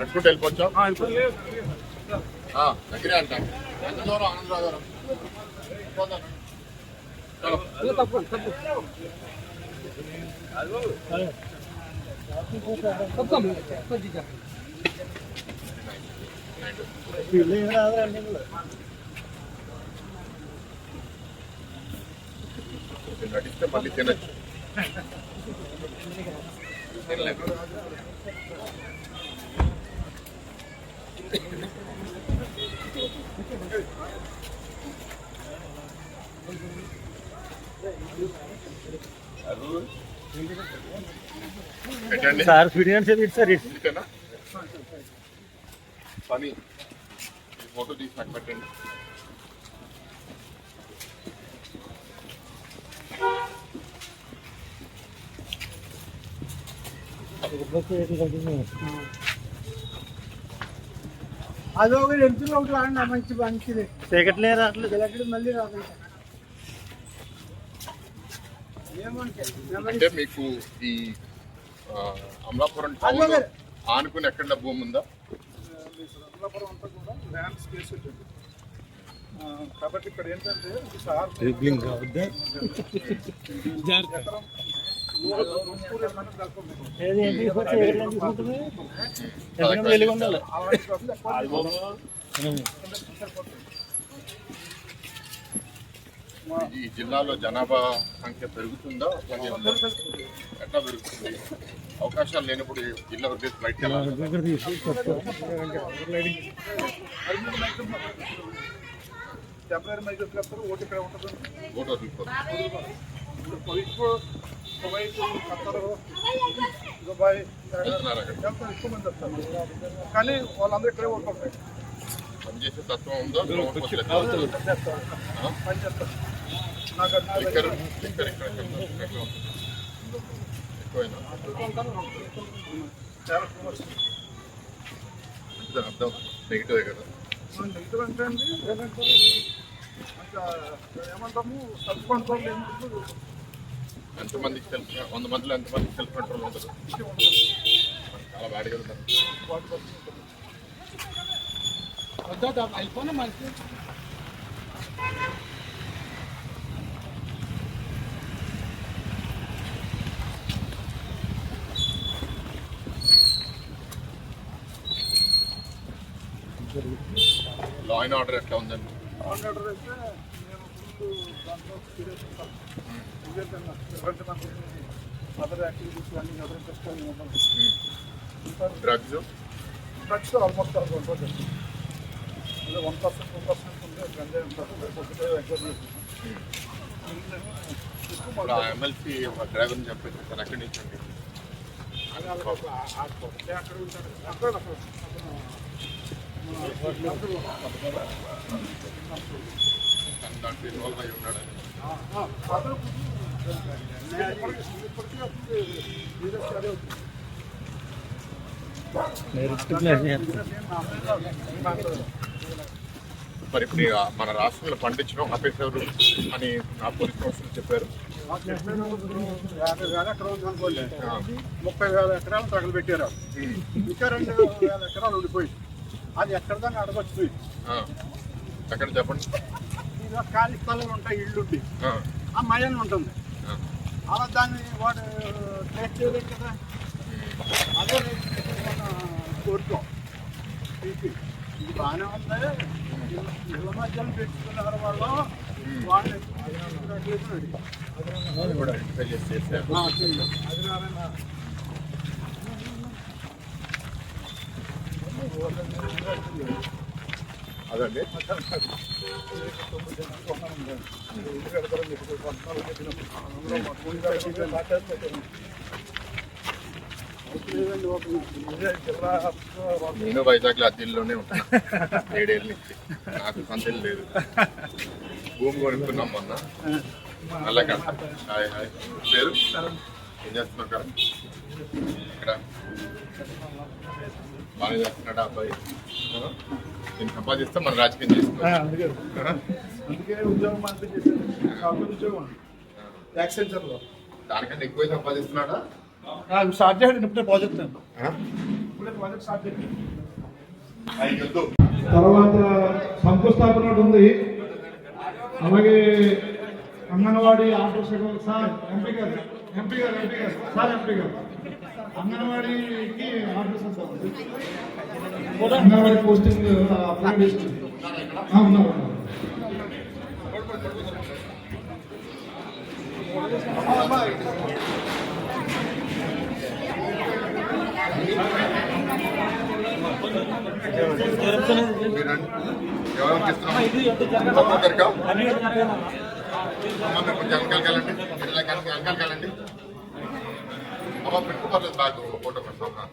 నడుచుకుంటూ వెళ్ళిపోవచ్చా ఆ, దగ్గరే అంట ఎంత దూరం ఆనందరావు గారు పోదాం. చలో. కొంచెం నడిస్తే మళ్ళీ తినచ్చు తినలేదు ఏంటండి సార్ స్పీడ్ గానే చెప్పి సార్ ఇంతేనా పని ఈ ఫోటో తీసి నాకు పెట్టండి అది ఒక ఎంతులు ఒకటి రాండి మంచి మంచిది చీకట్లే రావట్లేదు ఇలాంటి మళ్ళీ రాదు ఏమంటే అంటే మీకు ఈ అమలాపురం టౌన్లో ఆనుకుని ఎక్కడ భూమి ఉందా సరళపురం అంతా కూడా ల్యాండ్ స్పేస్ ఉంటుంది కాబట్టి ఇక్కడ ఏంటంటే సార్ ఎకరం ఈ జిల్లాలో జనాభా సంఖ్య పెరుగుతుందా? ఎట్లా పెరుగుతుంది? అవకాశాలు లేనప్పుడు ఈ జిల్లా వదిలేసి బయటకు వెళ్ళాలి? ఓటు ఇక్కడ ఉంటుంది? ఓటు వదులుకోవాలి. కువైట్ ఖత్తర్ దుబాయ్ వెళ్తారు ఎక్కువ మంది వస్తారు. కానీ వాళ్ళందరూ ఇక్కడే ఓటు ఉంటాయి పనిచేసే తత్వం ఉందా? సమకూర్చలేదు. ఆ? పని చేస్తారు నాకు ఇక్కడ ఎట్లా ఉంటుంది? ఎక్కువైనా? చాలా అర్థం. నెగిటివ్ కదా. నెగిటివ్ అంటే అండి ఏమంటారు? ఇంకా ఏమంటాము? సెల్ఫ్ కంట్రోల్ ఏమిటి ఎంతమందికి సెల్ఫ్ వంద మందిలో ఎంతమందికి సెల్ఫ్ కంట్రోల్ ఉంటుంది? మనకి చాలా బ్యాడ్గా ఉంటుంది. అయిపోయినా మనకి లా అండ్ ఆర్డర్ ఎట్లా ఉందండి అదర్ యాక్టివిటీస్ కానీ అదర్ ఉంటాను డ్రగ్స్ డ్రగ్స్ ఆల్మోస్ట్ అలా ఉంటుంది అదే వన్ పర్సెంట్ టూ పర్సెంట్ ఉంటే గంజాయి ఎగ్జామ్ ఇప్పుడు ఆ ఎమ్మెల్సీ డ్రైవర్ని చెప్పేసి సార్ ఎక్కడి నుంచి అండి? అక్కడ ఉంటాడు. అక్కడ అక్కడ దాంట్లో ఇన్వాల్వ్ అయి మరి ఇప్పుడు మన రాష్ట్రంలో పండించడం ఆపేశారు అని నా పోలీస్ కమిషనర్ చెప్పారు. యాభై వేల ఎకరాలు అనుకోండి ముప్పై వేల ఎకరాలు తగలబెట్టారు. ఇంకా రెండు వేల ఎకరాలు ఉండిపోయి అది ఎక్కడ దాకా అడగచ్చు. ఎక్కడ చెప్పండి? ఖాళీ స్థలాలు ఉంటాయి ఇల్లుండి ఆ, మయాన్ని ఉంటుంది. అలా దాన్ని వాడు టేస్ట్ చేయలేదు కదా. అదే కోరుకో ఇది బాగానే ఉంది. ఇళ్ళ మధ్యలో పెట్టుకున్నారు వాళ్ళు. వాళ్ళు. అది కూడా ఐడెంటిఫై చేసి చేశారు అది నారాయణ అదండి. నేను వైజాగ్లో అద్దెల్లోనే ఉంటాను ఏడేళ్ళ నుంచి. నాకు సందేహం లేదు. భూమి కొనుక్కున్నాం మొన్న. అలా హాయ్ హాయ్. పేరు? ఏం చేస్తున్నారు కదా ఇక్కడ. బాగా చేస్తున్నాడు అబ్బాయి? ఆ? నేను సంపాదిస్తే మన రాజకీయం చేసుకోవాలి అందుకే. అందుకే ఉద్యోగం అంతా చేశారు సాఫ్ట్వేర్ ఉద్యోగం. యాక్సెంచర్లో దానికంటే ఎక్కువ సంపాదిస్తున్నాడా? స్టార్ట్ చేయండి ఇప్పుడే ప్రాజెక్ట్ ఆ? ఇప్పుడే ప్రాజెక్ట్ స్టార్ట్ చేయండి పైకి వెళ్తూ తర్వాత శంకుస్థాపన ఒకటి ఉంది. అలాగే anganwadi auto second sir MP గారు ఎంపీ గారు ఎంపీ గారు సార్ ఎంపీ గారు. అంగన్వాడీకి ఆర్డర్స్ ఉంటా ఉంది అంగన్వాడీ పోస్టింగ్ అప్లై ఇస్తున్నాం అమ్మ మీరు అమ్మ పెట్టుకోలేదు బ్యాగ్ ఫోటో పెడతాం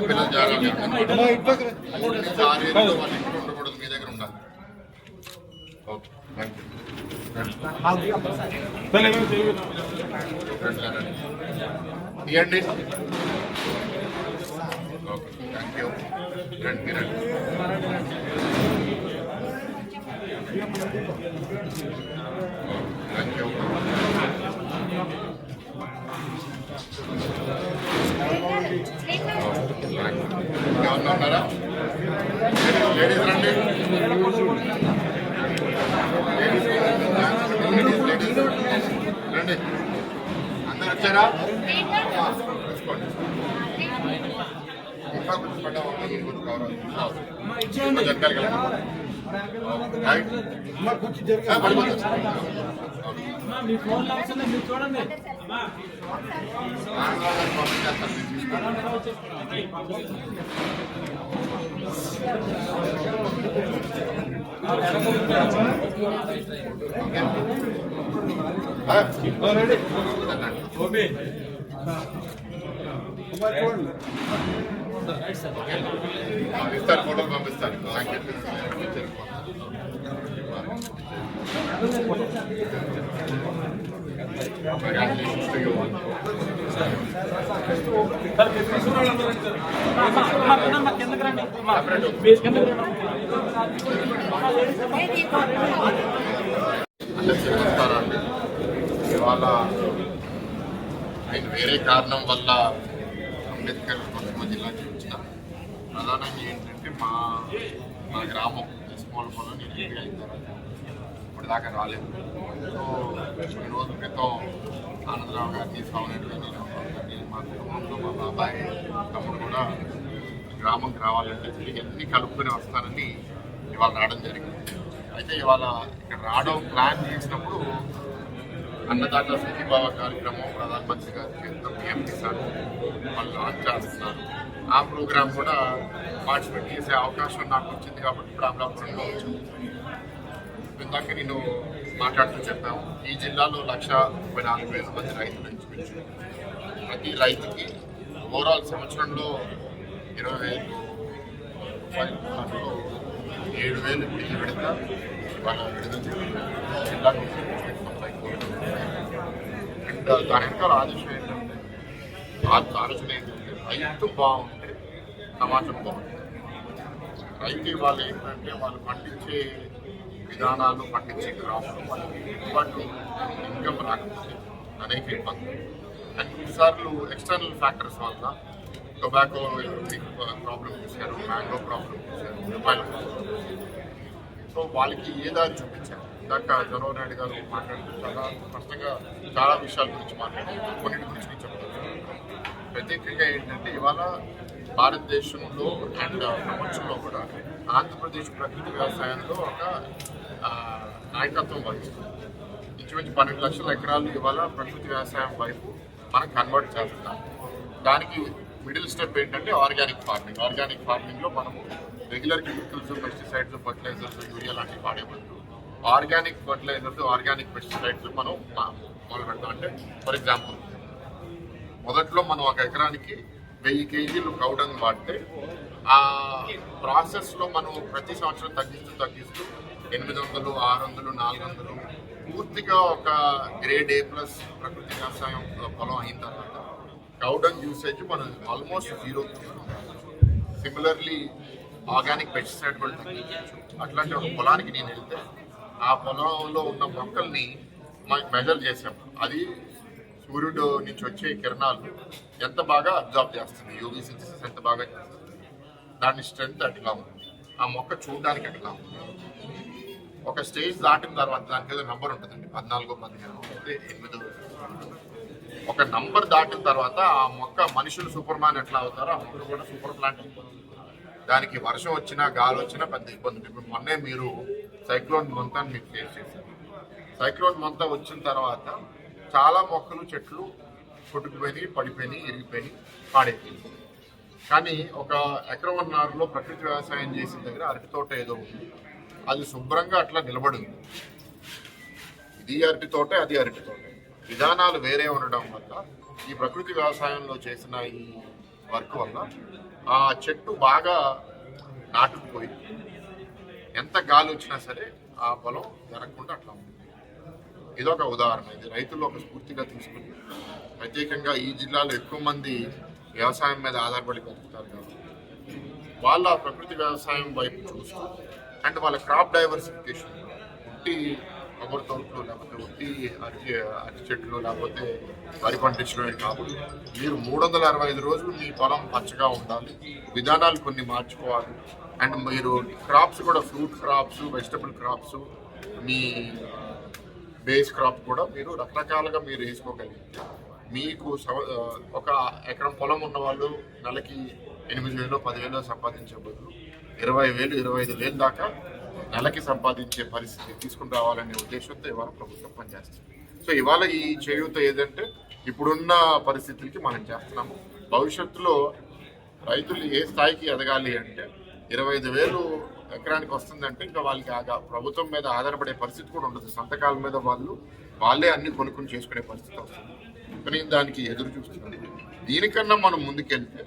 పిల్లలు జాగ్రత్తగా మూడు నుంచి ఆరు ఏళ్ళలో వాళ్ళు ఎక్కడ ఉండకూడదు మీ దగ్గర ఉండాలి ఓకే థ్యాంక్ యూ తీయండి రండి రండి థ్యాంక్ యూ ఎవరన్నా ఉన్నారా లేడీస్ రండి. లేడీస్ లేడీస్ రండి. అందరు వచ్చారా? ఆ, తీసుకోండి ఇంకా కొంచెం పడ్డాము కొంచెం కవర్ కొంచెం ఎక్కడికి వెళ్ళండి. రైట్. ఆ, పడిపోతుంది. ఆంధ్రాలో పంపించేస్తాను, మీరు తీసుకోండి. ఆ, ఇస్తారు ఫోటోలు పంపిస్తారు thank you Congratulations to you all. అందరికీ నమస్కారం అండి ఇవాళ నేను వేరే కారణం వల్ల అంబేద్కర్ కోనసీమ జిల్లాకి వచ్చిన ప్రధానంగా ఏంటంటే మా మా గ్రామం ఎస్మోలపల్లి నేను ఎంపీ అయిన తర్వాత ఇప్పుడు దాకా రాలేదు. సో ఈరోజు క్రితం ఆనందరావు గారు తీసుకోవాలంటే నేను మా కుటుంబంలో మా బాబాయ్ తమ్ముడు కూడా గ్రామంకి రావాలంటే తిరిగి అన్ని కలుపుకొని వస్తానని ఇవాళ రావడం జరిగింది. అయితే ఇవాళ ఇక్కడ రావడం ప్లాన్ చేసినప్పుడు అన్నదాత సుఖీభావ కార్యక్రమం ప్రధానమంత్రి గారి చేతితో పిఎం కిసాన్ వాళ్ళు లాంచ్ చేస్తున్నారు. ఆ ప్రోగ్రామ్ కూడా పార్టిసిపేట్ చేసే అవకాశం నాకు వచ్చింది కాబట్టి ఇప్పుడు అమలాపురంలో వచ్చింది ఇందాక నేను మాట్లాడుతూ చెప్పాము ఈ జిల్లాలో లక్ష ముప్పై నాలుగు వేల మంది రైతులు ఇంచుమించు ప్రతి రైతుకి ఓవరాల్ సంవత్సరంలో ఇరవై వేలు ఏడు వేలు బిల్లు ఈ విడత వాళ్ళ విడుదల జిల్లాకు అండ్ దాని వెనకాల ఆలోచన ఏంటంటే ఆలోచన ఏంటంటే రైతు బాగుంది సమాజం బాగుంటుంది రైతు ఇవాళ ఏంటంటే వాళ్ళు పండించే విధానాలు పండించే క్రాప్లు వాళ్ళకి ఇబ్బంది ఇన్కమ్ రాకపోతే అనేక ఇబ్బంది అండ్ కొన్నిసార్లు ఎక్స్టర్నల్ ఫ్యాక్టర్స్ వల్ల టొబాకో ప్రాబ్లం చూశారు మ్యాంగో ప్రాబ్లం చూశారు రూపాయల సో వాళ్ళకి ఏ దారి చూపించారు? ఇందాక చంద్రబాబు నాయుడు గారు మాట్లాడుతూ చాలా స్పష్టంగా చాలా విషయాల గురించి మాట్లాడారు. కొన్నిటి గురించి చెప్తారు ప్రత్యేకంగా ఏంటంటే ఇవాళ భారతదేశంలో అండ్ ప్రపంచంలో కూడా ఆంధ్రప్రదేశ్ ప్రకృతి వ్యవసాయంలో ఒక నాయకత్వం వహిస్తుంది. ఇంచుమించు పన్నెండు లక్షల ఎకరాలు ఇవాళ ప్రకృతి వ్యవసాయం వైపు మనం కన్వర్ట్ చేస్తున్నాం. దానికి మిడిల్ స్టెప్ ఏంటంటే ఆర్గానిక్ ఫార్మింగ్. ఆర్గానిక్ ఫార్మింగ్లో మనము regular chemicals pesticides fertilisers urea లాంటివి వాడేవాళ్ళు ఆర్గానిక్ ఫర్టిలైజర్స్ ఆర్గానిక్ పెస్టిసైడ్స్ మనం మొదలు పెడతాం అంటే ఫర్ ఎగ్జాంపుల్ మొదట్లో మనం ఒక ఎకరానికి వెయ్యి కేజీలు కౌడంగ్ వాడితే ఆ ప్రాసెస్లో మనం ప్రతి సంవత్సరం తగ్గిస్తూ తగ్గిస్తూ ఎనిమిది వందలు ఆరు వందలు నాలుగు వందలు పూర్తిగా ఒక గ్రేడ్ ఏ ప్లస్ ప్రకృతి వ్యవసాయం పొలం అయిన తర్వాత కౌడంగ్ యూసేజ్ మనం almost zero similarly organic pesticide కూడా తగ్గించవచ్చు. అట్లాంటి ఒక పొలానికి నేను వెళ్తే ఆ పొలంలో ఉన్న మొక్కల్ని మెజర్ చేసాం అది సూర్యుడు నుంచి వచ్చే కిరణాలు ఎంత బాగా అబ్జార్బ్ చేస్తుంది యోగి సింథసిస్ ఎంత బాగా చేస్తుంది? దాని స్ట్రెంగ్త్ అట్లా ఉంది. ఆ మొక్క చూడడానికి అట్లా ఉంది. ఒక స్టేజ్ దాటిన తర్వాత దానికి ఏదో నంబర్ ఉంటుందండి. పద్నాలుగో పదిహేను ఎనిమిదో. ఒక నంబర్ దాటిన తర్వాత ఆ మొక్క మనుషులు సూపర్ మ్యాన్ ఎట్లా అవుతారో ఆ మొక్క కూడా సూపర్ ప్లాంట్ దానికి వర్షం వచ్చినా గాలి వచ్చినా పెద్ద ఇబ్బంది ఇప్పుడు మొన్నే మీరు సైక్లోన్ మొంతాన్ని మీరు ఫేస్ చేశారు. సైక్లోన్ మొత్తం వచ్చిన తర్వాత చాలా మొక్కలు చెట్లు కొట్టుకుపోయినాయి పడిపోయినాయి ఇరిగిపోయినాయి పాడైపోయినాయి. కానీ ఒక ఎకరవన్నారులో ప్రకృతి వ్యవసాయం చేసిన దగ్గర అరటి తోట ఏదో ఉంది. అది శుభ్రంగా అట్లా నిలబడింది ఇది అరటి తోట అది అరటి తోట. విధానాలు వేరే ఉండడం వల్ల ఈ ప్రకృతి వ్యవసాయంలో చేసిన ఈ వర్క్ వల్ల ఆ చెట్టు బాగా నాటుకుపోయి ఎంత గాలి వచ్చినా సరే ఆ పొలం జరగకుండా అట్లా ఉంది. ఇదొక ఉదాహరణ. ఇది రైతులు ఒక స్ఫూర్తిగా తీసుకుని ప్రత్యేకంగా ఈ జిల్లాలో ఎక్కువ మంది వ్యవసాయం మీద ఆధారపడి బతుకుతారు కాబట్టి. వాళ్ళ ప్రకృతి వ్యవసాయం వైపు చూస్తూ అండ్ వాళ్ళ క్రాప్ డైవర్సిఫికేషన్. ఉట్టి కొబ్బరి తోటలు లేకపోతే ఉట్టి అరటి అరటి చెట్లు లేకపోతే వరి పండించడమే కాదు మీరు మూడు వందల అరవై ఐదు రోజులు మీ పొలం పచ్చగా ఉండాలి. విధానాలు కొన్ని మార్చుకోవాలి. అండ్ మీరు క్రాప్స్ కూడా ఫ్రూట్ క్రాప్స్ వెజిటబుల్ క్రాప్స్ మీ బేస్ క్రాప్ కూడా మీరు రకరకాలుగా మీరు వేసుకోగలిగితే మీకు సవ- ఒక ఎకరం పొలం ఉన్న వాళ్ళు నెలకి ఎనిమిది వేలు పదివేలు సంపాదించే బదులు ఇరవై వేలు ఇరవై ఐదు వేలు దాకా నెలకి సంపాదించే పరిస్థితి తీసుకుని రావాలనే ఉద్దేశంతో ఇవాళ ప్రభుత్వం పనిచేస్తుంది. సో ఇవాళ ఈ చేయూత ఏదంటే ఇప్పుడున్న పరిస్థితులకి మనం చేస్తున్నాము. భవిష్యత్తులో రైతులు ఏ స్థాయికి ఎదగాలి అంటే ఇరవై ఐదు వేలు ఎకరానికి వస్తుందంటే ఇంకా వాళ్ళకి ఆగా ప్రభుత్వం మీద ఆధారపడే పరిస్థితి కూడా ఉండదు. సంతకాల మీద వాళ్ళు వాళ్ళే అన్ని కొనుక్కుని చేసుకునే పరిస్థితి వస్తుంది. కానీ దానికి ఎదురు చూస్తుంది. దీనికన్నా మనం ముందుకెళ్తే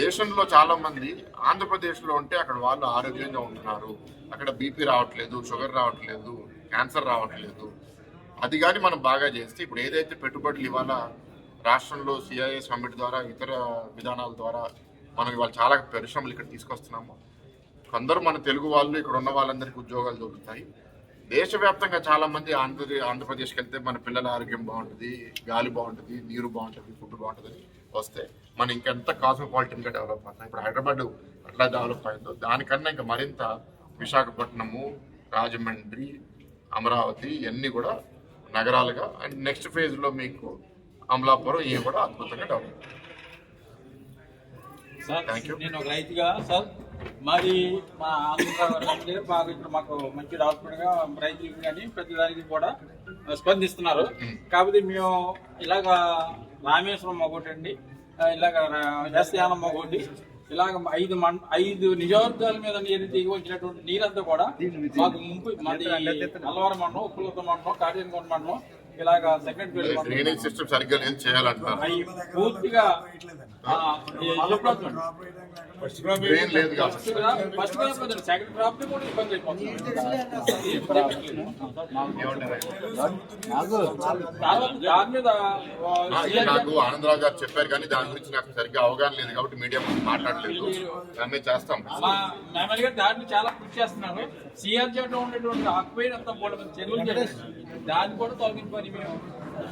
దేశంలో చాలా మంది ఆంధ్రప్రదేశ్లో ఉంటే అక్కడ వాళ్ళు ఆరోగ్యంగా ఉంటున్నారు. అక్కడ బీపీ రావట్లేదు షుగర్ రావట్లేదు క్యాన్సర్ రావట్లేదు. అది కానీ మనం బాగా చేస్తే ఇప్పుడు ఏదైతే పెట్టుబడులు ఇవాళ రాష్ట్రంలో సిఐఏ సమ్మిట్ ద్వారా ఇతర విధానాల ద్వారా మనం ఇవాళ చాలా పరిశ్రమలు ఇక్కడ తీసుకొస్తున్నాము కొందరు మన తెలుగు వాళ్ళు ఇక్కడ ఉన్న వాళ్ళందరికీ ఉద్యోగాలు దొరుకుతాయి. దేశవ్యాప్తంగా చాలా మంది ఆంధ్ర ఆంధ్రప్రదేశ్కి వెళ్తే మన పిల్లల ఆరోగ్యం బాగుంటుంది గాలి బాగుంటుంది నీరు బాగుంటుంది ఫుడ్ బాగుంటుంది వస్తే మనం ఇంకెంత కాస్మోపాలిటన్గా డెవలప్ అవుతాం ఇప్పుడు హైదరాబాద్ అట్లా డెవలప్ అయిందో దానికన్నా ఇంకా మరింత విశాఖపట్నము రాజమండ్రి అమరావతి ఇవన్నీ కూడా నగరాలుగా అండ్ నెక్స్ట్ ఫేజ్లో మీకు అమలాపురం ఇవి కూడా అద్భుతంగా డెవలప్ సార్ Thank you. నేను ఒక రైతుగా సార్ మాది మా ఆంధ్ర అంటే బాగా ఇక్కడ మాకు మంచి డాక్టర్గా రైతులకు కానీ ప్రతి దానికి కూడా స్పందిస్తున్నారు. కాకపోతే మేము ఇలాగ రామేశ్వరం మొగొట్టండి ఇలాగ ఎస్యానం మొగొట్టి ఇలాగ ఐదు మం ఐదు నియోజకవర్గాల మీద నీరు దిగి వచ్చినటువంటి నీరంతా కూడా మాకు ముంపు మాది అల్లవరం మండలం ఉప్పులత మండలం కాటియనగొండ మండలం ఇలాగ అవి పూర్తిగా లేదు ఫస్ట్ క్రాప్ సెకండ్ క్రాప్ కూడా ఇబ్బంది అయిపోతుంది. నాకు ఆనందరావు గారు చెప్పారు కానీ దాని గురించి నాకు సరిగ్గా అవగాహన లేదు కాబట్టి మీడియా ముందు మాట్లాడలేదు. దాన్ని చేస్తాం. మా ఎమ్మెల్యే గారు దాన్ని చాలా కృషి చేస్తున్నారు. సిఆర్జెడ్లో ఉండేటువంటి మూడు మంది చెరువులు దాన్ని కూడా తొలగింపని మేము